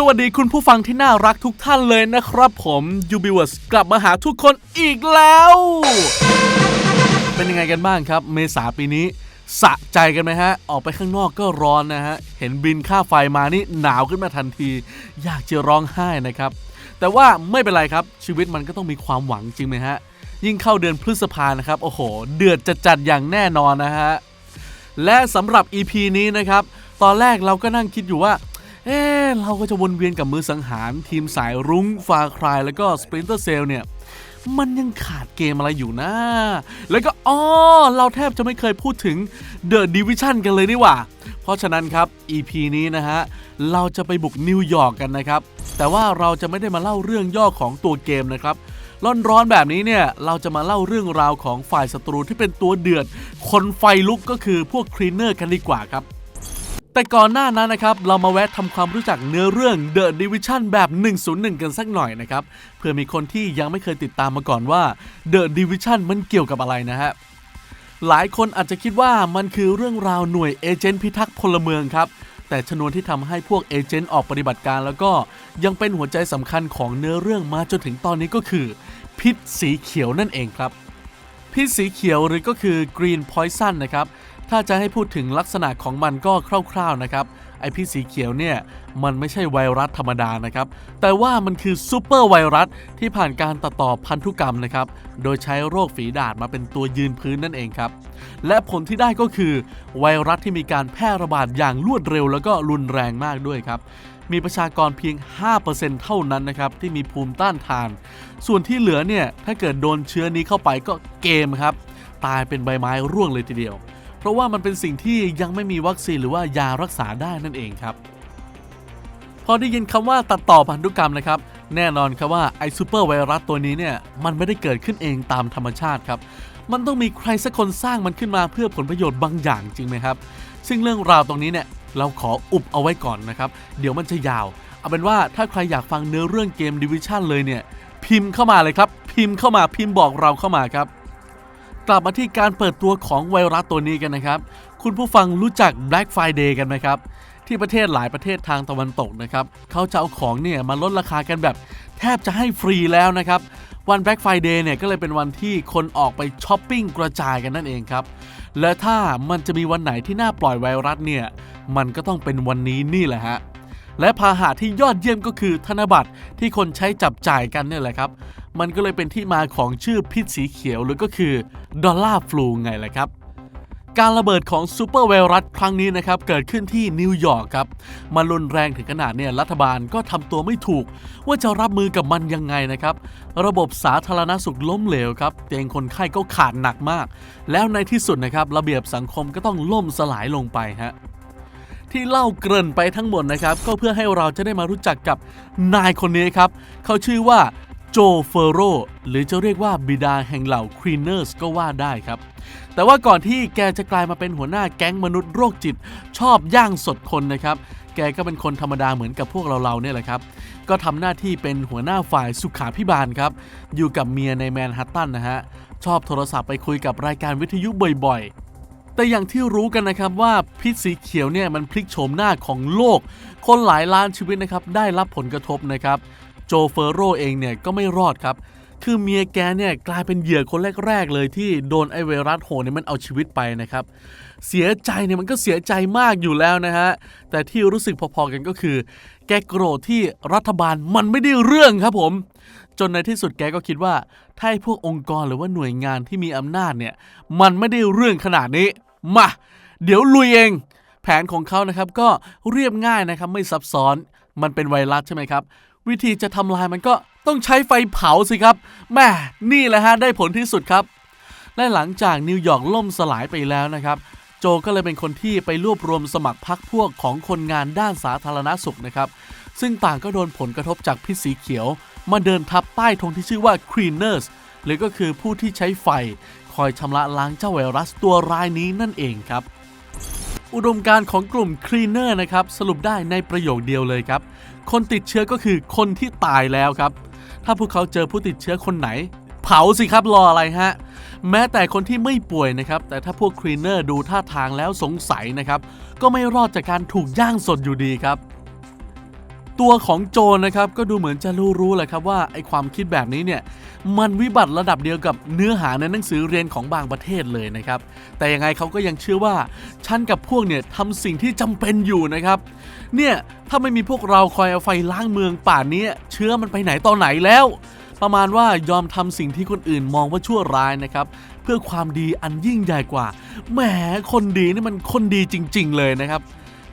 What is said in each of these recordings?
สวัสดีคุณผู้ฟังที่น่ารักทุกท่านเลยนะครับผมยูบิวส์กลับมาหาทุกคนอีกแล้ว เป็นยังไงกันบ้างครับ เมษาปีนี้ สะใจกันไหมฮะ ออกไปข้างนอกก็ร้อนนะฮะ เห็นบินค่าไฟมานี่หนาวขึ้นมาทันที อยากจะร้องไห้นะครับ แต่ว่าไม่เป็นไรครับชีวิตมันก็ต้องมีความหวังจริงไหมฮะ ยิ่งเข้าเดือนพฤษภานะครับ โอ้โห เดือดจะจัดอย่างแน่นอนนะฮะและสำหรับ EP นี้นะครับ ตอนแรกเราก็นั่งคิดอยู่ว่า เอ๊ะเราก็จะวนเวียนกับมือสังหารทีมสายรุ้งฟาครายแล้วก็ Splinter Cell เนี่ยมันยังขาดเกมอะไรอยู่นะ แล้วก็อ๋อเราแทบจะไม่เคยพูดถึง The Division กันเลยนี่หว่า เพราะฉะนั้นครับ EP นี้นะฮะ เราจะไปบุกนิวยอร์กกันนะครับ แต่ว่าเราจะไม่ได้มาเล่าเรื่องย่อของตัวเกมนะครับร้อนๆแบบนี้เนี่ย เราจะมาเล่าเรื่องราวของฝ่ายศัตรูที่เป็นตัวเดือด คนไฟลุกก็คือพวกคลีเนอร์กันดีกว่าครับ แต่ก่อนหน้านั้นนะครับ เรามาแวะทำความรู้จักเนื้อเรื่อง The Division แบบ 101 กันสักหน่อยนะครับ เพื่อมีคนที่ยังไม่เคยติดตามมาก่อนว่า The Division มันเกี่ยวกับอะไรนะฮะหลายคนอาจจะคิดว่ามันคือเรื่องราวหน่วยเอเจนต์พิทักษ์พลเมืองครับ แต่ชนวนที่ทำให้พวกเอเจนต์ออกปฏิบัติการแล้วก็ยังเป็นหัวใจสำคัญของเนื้อเรื่องมาจนถึงตอนนี้ก็คือ พิษสีเขียวนั่นเองครับ พิษสีเขียวหรือก็คือ Green Poison นะครับ ถ้าจะให้พูดถึงลักษณะของมันก็คร่าวๆนะครับ ไอพิษสีเขียวเนี่ย มันไม่ใช่ไวรัสธรรมดานะครับ แต่ว่ามันคือซูเปอร์ไวรัสที่ผ่านการตัดต่อพันธุกรรมนะครับ โดยใช้โรคฝีดาษมาเป็นตัวยืนพื้นนั่นเองครับ และผลที่ได้ก็คือ ไวรัสที่มีการแพร่ระบาดอย่างรวดเร็ว แล้วก็รุนแรงมากด้วยครับมีประชากรเพียง 5%เท่านั้นนะครับ ที่มีภูมิต้านทาน ส่วนที่เหลือเนี่ย ถ้าเกิดโดนเชื้อนี้เข้าไปก็เกมครับ ตายเป็นใบไม้ร่วงเลยทีเดียว ราะว่ามันเป็นสิ่งที่ยังไม่มีวัคซีนหรือว่ายารักษาได้นั่นเองครับ พอได้ยินคำว่าตัดต่อพันธุกรรมนะครับ แน่นอนครับว่าไอซูเปอร์ไวรัสตัวนี้เนี่ยมันไม่ได้เกิดขึ้นเองตามธรรมชาติครับ มันต้องมีใครสักคนสร้างมันขึ้นมาเพื่อผลประโยชน์บางอย่างจริงไหมครับ ซึ่งเรื่องราวตรงนี้เนี่ยเราขออุบเอาไว้ก่อนนะครับ เดี๋ยวมันจะยาว เอาเป็นว่าถ้าใครอยากฟังเนื้อเรื่องเกม Division เลยเนี่ยพิมพ์เข้ามาเลยครับ พิมพ์เข้ามาพิมพ์บอกเราเข้ามาครับ กลับมาที่การเปิดตัวของไวรัสตัวนี้กันนะครับ คุณผู้ฟังรู้จัก Black Friday กันไหมครับ ที่ประเทศหลายประเทศทางตะวันตกนะครับเขาจะเอาของเนี่ยมาลดราคากันแบบ แทบจะให้ฟรีแล้วนะครับ วัน Black Friday เนี่ยก็เลยเป็นวันที่คนออกไปช้อปปิ้งกระจายกันนั่นเองครับ และถ้ามันจะมีวันไหนที่น่าปล่อยไวรัสเนี่ยมันก็ต้องเป็นวันนี้นี่แหละฮะ และพาหะที่ยอดเยี่ยมก็คือธนบัตรที่คนใช้จับจ่ายกันเนี่ยแหละครับ มันก็เลยเป็นที่มาของชื่อพิษสีเขียวหรือก็คือดอลลาร์ฟลูไงแหละครับการระเบิดของซูเปอร์ไวรัสครั้งนี้นะครับ เกิดขึ้นที่นิวยอร์กครับ มันรุนแรงถึงขนาดเนี่ยรัฐบาลก็ทำตัวไม่ถูก ว่าจะรับมือกับมันยังไงนะครับ ระบบสาธารณสุขล้มเหลวครับ เตียงคนไข้ก็ขาดหนักมาก แล้วในที่สุดนะครับ ระเบียบสังคมก็ต้องล่มสลายลงไปฮะ ที่เล่าเกริ่นไปทั้งหมดนะครับ ก็เพื่อให้เราจะได้มารู้จักกับนายคนนี้ครับ เขาชื่อว่าโจเฟโรหรือจะเรียกว่าบิดาแห่งเหล่าครีเนอร์สก็ว่าได้ครับ แต่ว่าก่อนที่แกจะกลายมาเป็นหัวหน้าแก๊งมนุษย์โรคจิต ชอบย่างสดคนนะครับ แกก็เป็นคนธรรมดาเหมือนกับพวกเราๆเนี่ยแหละครับ ก็ทำหน้าที่เป็นหัวหน้าฝ่ายสุขาพิบาลครับ อยู่กับเมียในแมนฮัตตันนะฮะ ชอบโทรศัพท์ไปคุยกับรายการวิทยุบ่อยๆ แต่อย่างที่รู้กันนะครับว่าพิษสีเขียวเนี่ยมันพลิกโฉมหน้าของโลก คนหลายล้านชีวิตนะครับได้รับผลกระทบนะครับโจเฟอโรเองเนี่ยก็ไม่รอดครับคือเมียแกเนี่ยกลายเป็นเหยื่อคนแรก ๆ เลยที่โดนไอไวรัสโหเนี่ยมันเอาชีวิตไปนะครับ เสียใจเนี่ยมันก็เสียใจมากอยู่แล้วนะฮะ แต่ที่รู้สึกพอๆกันก็คือ แกโกรธที่รัฐบาลมันไม่ได้เรื่องครับผม จนในที่สุดแกก็คิดว่า ถ้าให้พวกองค์กรหรือว่าหน่วยงานที่มีอำนาจเนี่ย มันไม่ได้เรื่องขนาดนี้ มา เดี๋ยวลุยเอง แผนของเขานะครับก็เรียบง่ายนะครับไม่ซับซ้อนมันเป็นไวรัสใช่ไหมครับ วิธีจะทำลายมันก็ต้องใช้ไฟเผาสิครับแม่นี่แหละฮะได้ผลที่สุดครับ และหลังจากนิวยอร์กล่มสลายไปแล้วนะครับโจก็เลยเป็นคนที่ไปรวบรวมสมัครพรรคพวกของคนงานด้านสาธารณสุขนะครับ ซึ่งต่างก็โดนผลกระทบจากพิษสีเขียว มาเดินทับใต้ธงที่ชื่อว่า Cleaners หรือก็คือผู้ที่ใช้ไฟ คอยชำระล้างเจ้าไวรัสตัวร้ายนี้นั่นเองครับ อุดมการของกลุ่ม Cleaner นะครับ สรุปได้ในประโยคเดียวเลยครับ คนติดเชื้อก็คือคนที่ตายแล้วครับ ถ้าพวกเขาเจอผู้ติดเชื้อคนไหน เผาสิครับรออะไรฮะแม้แต่คนที่ไม่ป่วยนะครับ แต่ถ้าพวกคลีนเนอร์ดูท่าทางแล้วสงสัยนะครับ ก็ไม่รอดจากการถูกย่างสดอยู่ดีครับ ตัวของโจนนะครับก็ดูเหมือนจะรู้ๆแหละครับว่าไอความคิดแบบนี้เนี่ยมันวิบัติระดับเดียวกับเนื้อหาในหนังสือเรียนของบางประเทศเลยนะครับ แต่ยังไงเขาก็ยังเชื่อว่าฉันกับพวกเนี่ยทำสิ่งที่จำเป็นอยู่นะครับ เนี่ยถ้าไม่มีพวกเราคอยเอาไฟล้างเมืองป่านนี้เชื้อมันไปไหนตอนไหนแล้ว ประมาณว่ายอมทำสิ่งที่คนอื่นมองว่าชั่วร้ายนะครับเพื่อความดีอันยิ่งใหญ่กว่าแหมคนดีนี่มันคนดีจริง ๆ เลยนะครับ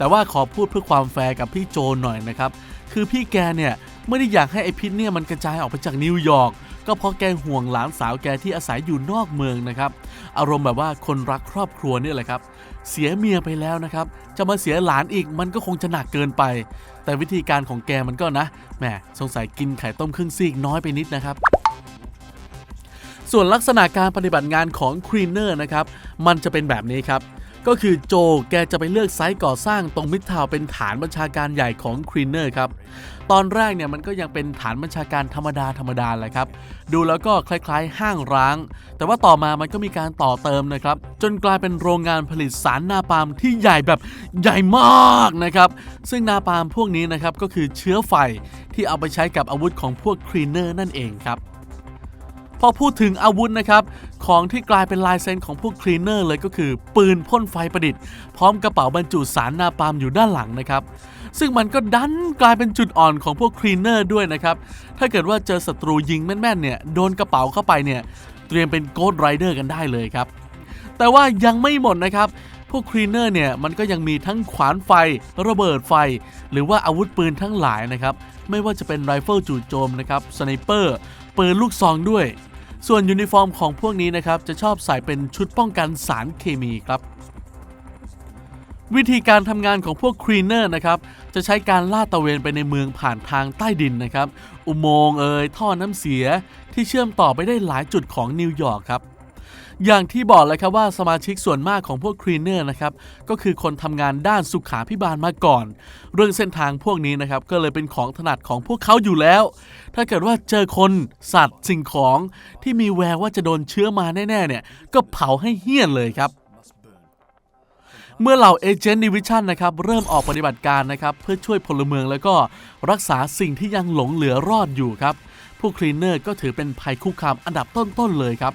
แต่ว่าขอพูดเพื่อความแฟร์กับพี่โจหน่อยนะครับ คือพี่แกเนี่ยไม่ได้อยากให้ไอพิษเนี่ยมันกระจายออกไปจากนิวยอร์กก็เพราะแกห่วงหลานสาวแกที่อาศัยอยู่นอกเมืองนะครับ อารมณ์แบบว่าคนรักครอบครัวเนี่ยแหละครับ เสียเมียไปแล้วนะครับ จะมาเสียหลานอีกมันก็คงจะหนักเกินไป แต่วิธีการของแกมันก็นะแหมสงสัยกินไข่ต้มครึ่งซีกน้อยไปนิดนะครับส่วนลักษณะการปฏิบัติงานของครีเนอร์นะครับ มันจะเป็นแบบนี้ครับ ก็คือโจแกจะไปเลือกไซต์ก่อสร้างตรงมิดทาวเป็นฐานบัญชาการใหญ่ของครีเนอร์ครับ ตอนแรกเนี่ยมันก็ยังเป็นฐานบัญชาการธรรมดาธรรมดาแหละครับ ดูแล้วก็คล้ายๆ ห้างร้าง แต่ว่าต่อมามันก็มีการต่อเติมนะครับ จนกลายเป็นโรงงานผลิตสารนาปาล์มที่ใหญ่แบบใหญ่มากนะครับ ซึ่งนาปาล์มพวกนี้นะครับก็คือเชื้อไฟที่เอาไปใช้กับอาวุธของพวกครีเนอร์นั่นเองครับ พอพูดถึงอาวุธนะครับ ของที่กลายเป็นลายเซ็นของพวกคลีนเนอร์เลยก็คือ ปืนพ่นไฟประดิษฐ์ พร้อมกระเป๋าบรรจุสารนาปาล์มอยู่ด้านหลังนะครับ ซึ่งมันก็ดันกลายเป็นจุดอ่อนของพวกคลีนเนอร์ด้วยนะครับ ถ้าเกิดว่าเจอศัตรูยิงแม่นๆเนี่ยโดนกระเป๋าเข้าไปเนี่ยเตรียมเป็นโกดไรเดอร์กันได้เลยครับ แต่ว่ายังไม่หมดนะครับพวกคลีนเนอร์เนี่ยมันก็ยังมีทั้งขวานไฟ ระเบิดไฟ หรือว่าอาวุธปืนทั้งหลายนะครับ ไม่ว่าจะเป็นไรเฟิลจู่โจมนะครับสไนเปอร์ปืนลูกซองด้วย ส่วนยูนิฟอร์มของพวกนี้นะครับจะชอบใส่เป็นชุดป้องกันสารเคมีครับ วิธีการทำงานของพวกครีเนอร์นะครับจะใช้การลาดตะเวนไปในเมืองผ่านทางใต้ดินนะครับ อุโมงค์เอ่ยท่อน้ำเสียที่เชื่อมต่อไปได้หลายจุดของนิวยอร์กครับ อย่างที่บอกเลยครับว่าสมาชิกส่วนมากของพวกคลีเนอร์นะครับก็คือคนทำงานด้านสุขาพิบาลมาก่อน เรื่องเส้นทางพวกนี้นะครับก็เลยเป็นของถนัดของพวกเขาอยู่แล้ว ถ้าเกิดว่าเจอคนสัตว์สิ่งของที่มีแววว่าจะโดนเชื้อมาแน่ๆเนี่ยก็เผาให้เฮี้ยนเลยครับเมื่อเหล่าเอเจนต์ดิวิชันนะครับเริ่มออกปฏิบัติการนะครับเพื่อช่วยพลเมืองแล้วก็รักษาสิ่งที่ยังหลงเหลือรอดอยู่ครับ พวกคลีนเนอร์ก็ถือเป็นภัยคุกคามอันดับต้นๆเลยครับ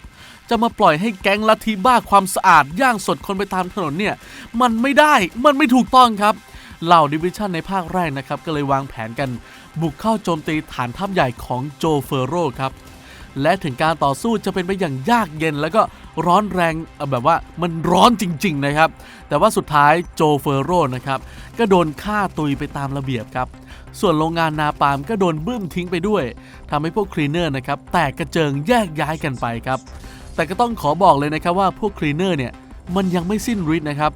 จะมาปล่อยให้แก๊งลัทธิบ้าความสะอาดย่างสดคนไปตามถนนเนี่ย มันไม่ได้มันไม่ถูกต้องครับเหล่าดิวิชันในภาคแรกนะครับ ก็เลยวางแผนกัน บุกเข้าโจมตีฐานทัพใหญ่ของโจเฟอโรครับ และถึงการต่อสู้จะเป็นไปอย่างยากเย็นแล้วก็ ร้อนแรงแบบว่ามันร้อนจริง ๆ นะครับ แต่ว่าสุดท้ายโจเฟอโรนะครับ ก็โดนฆ่าตุยไปตามระเบียบครับ ส่วนโรงงานนาปาล์มก็โดนบึ้มทิ้งไปด้วยทำให้พวกคลีเนอร์นะครับแตกกระเจิงแยกย้ายกันไปครับ แต่ก็ต้องขอบอกเลยนะครับว่าพวกคลีเนอร์เนี่ยมันยังไม่สิ้นฤทธิ์นะครับ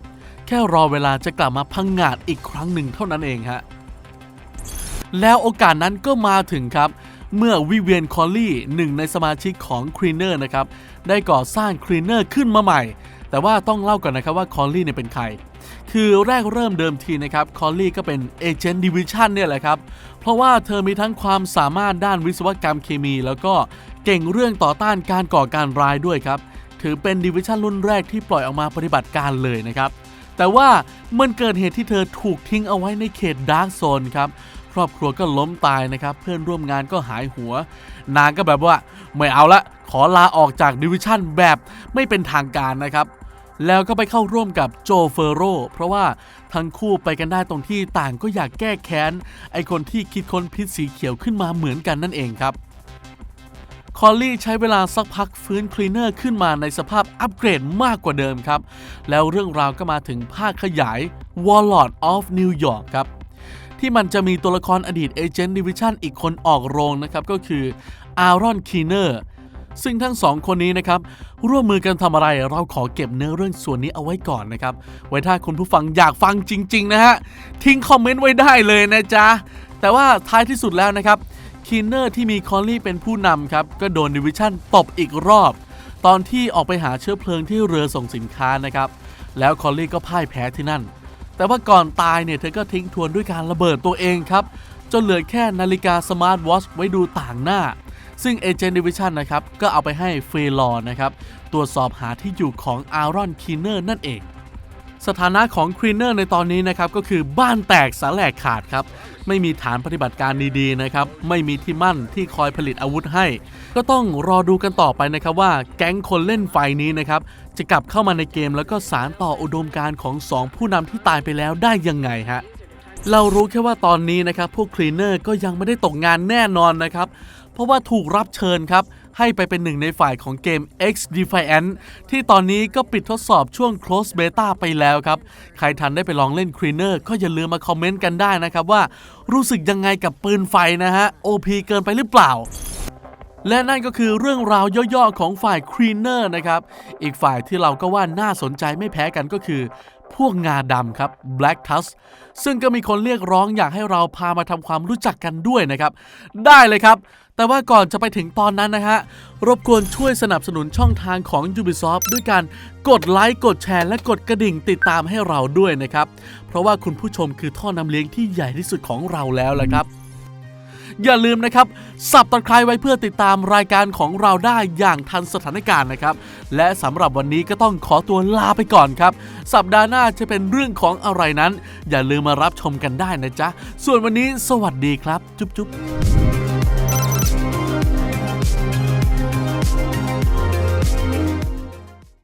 แค่รอเวลาจะกลับมาพังงาดอีกครั้งหนึ่งเท่านั้นเองฮะแล้วโอกาสนั้นก็มาถึงครับ เมื่อวิเวียนคอลลี่หนึ่งในสมาชิกของคลีเนอร์นะครับได้ก่อสร้างคลีเนอร์ขึ้นมาใหม่ แต่ว่าต้องเล่าก่อนนะครับว่าคอลลี่เนี่ยเป็นใคร คือแรกเริ่มเดิมทีนะครับคอลลี่ก็เป็นเอเจนต์ดิวิชันเนี่ยแหละครับ เพราะว่าเธอมีทั้งความสามารถด้านวิศวกรรมเคมี แล้วก็เก่งเรื่องต่อต้านการก่อการร้ายด้วยครับถือเป็นดิวิชันรุ่นแรกที่ปล่อยออกมาปฏิบัติการเลยนะครับแต่ว่ามันเกิดเหตุที่เธอถูกทิ้งเอาไว้ในเขตดาร์กโซนครับ ครอบครัวก็ล้มตายนะครับ เพื่อนร่วมงานก็หายหัว นางก็แบบว่าไม่เอาละ ขอลาออกจากดิวิชั่นแบบไม่เป็นทางการนะครับ แล้วก็ไปเข้าร่วมกับโจเฟอโรเพราะว่าทั้งคู่ไปกันได้ตรงที่ต่างก็อยากแก้แค้น ไอคนที่คิดค้นพิษสีเขียวขึ้นมาเหมือนกันนั่นเองครับคอลลี่ใช้เวลาสักพักฟื้นคลีเนอร์ขึ้นมาในสภาพอัปเกรดมากกว่าเดิมครับ แล้วเรื่องราวก็มาถึงภาคขยาย Warlord of New York ครับ ที่มันจะมีตัวละครอดีตเอเจนต์ดิวิชันอีกคนออกโรงนะครับ ก็คืออารอนคีเนอร์ซึ่งทั้งสองคนนี้นะครับ ร่วมมือกันทำอะไรเราขอเก็บเนื้อเรื่องส่วนนี้เอาไว้ก่อนนะครับ ไว้ถ้าคุณผู้ฟังอยากฟังจริง ๆ นะฮะ ทิ้งคอมเมนต์ไว้ได้เลยนะจ๊ะ แต่ว่าท้ายที่สุดแล้วนะครับคีเนอร์ที่มีคอลลี่เป็นผู้นำครับ ก็โดนดิวิชันตบอีกรอบ ตอนที่ออกไปหาเชื้อเพลิงที่เรือส่งสินค้านะครับ แล้วคอลลี่ก็พ่ายแพ้ที่นั่น แต่ว่าก่อนตายเนี่ยเธอก็ทิ้งทวนด้วยการระเบิดตัวเองครับ จนเหลือแค่นาฬิกาสมาร์ทวอชไว้ดูต่างหน้า ซึ่งเอเจนต์ดิวิชันนะครับ ก็เอาไปให้เฟลอนะครับตรวจสอบหาที่อยู่ของอารอนคีเนอร์นั่นเอง สถานะของครีเนอร์ในตอนนี้นะครับก็คือบ้านแตกสาแหลกขาดครับไม่มีฐานปฏิบัติการดีๆนะครับ ไม่มีที่มั่นที่คอยผลิตอาวุธให้ ก็ต้องรอดูกันต่อไปนะครับว่าแก๊งคนเล่นไฟนี้นะครับ จะกลับเข้ามาในเกมแล้วก็สารต่ออุดมการณ์ของสองผู้นำที่ตายไปแล้วได้ยังไงฮะเรารู้แค่ว่าตอนนี้นะครับพวกคลีนเนอร์ก็ยังไม่ได้ตกงานแน่นอนนะครับ เพราะว่าถูกรับเชิญครับ ให้ไปเป็นหนึ่งในฝ่ายของเกม X Defiant ที่ตอนนี้ก็ปิดทดสอบช่วง Close Beta ไปแล้วครับ ใครทันได้ไปลองเล่น Cleaner ก็อย่าลืมมาคอมเมนต์กันได้นะครับว่ารู้สึกยังไงกับปืนไฟนะฮะ OP เกินไปหรือเปล่า และนั่นก็คือเรื่องราวย่อๆของฝ่ายครีเนอร์นะครับ อีกฝ่ายที่เราก็ว่าน่าสนใจไม่แพ้กันก็คือ พวกงาดำครับ Black Tusk ซึ่งก็มีคนเรียกร้องอยากให้เราพามาทำความรู้จักกันด้วยนะครับ ได้เลยครับ แต่ว่าก่อนจะไปถึงตอนนั้นนะฮะ รบกวนช่วยสนับสนุนช่องทางของ Ubisoft ด้วยการกดไลค์กดแชร์และกดกระดิ่งติดตามให้เราด้วยนะครับ เพราะว่าคุณผู้ชมคือท่อนำเลี้ยงที่ใหญ่ที่สุดของเราแล้วแหละครับ อย่าลืมนะครับสับตะไคร้ไว้เพื่อติดตามรายการของเราได้อย่างทันสถานการณ์นะครับ และสำหรับวันนี้ก็ต้องขอตัวลาไปก่อนครับ สัปดาห์หน้าจะเป็นเรื่องของอะไรนั้น อย่าลืมมารับชมกันได้นะจ๊ะ ส่วนวันนี้สวัสดีครับ จุ๊บจุ๊บ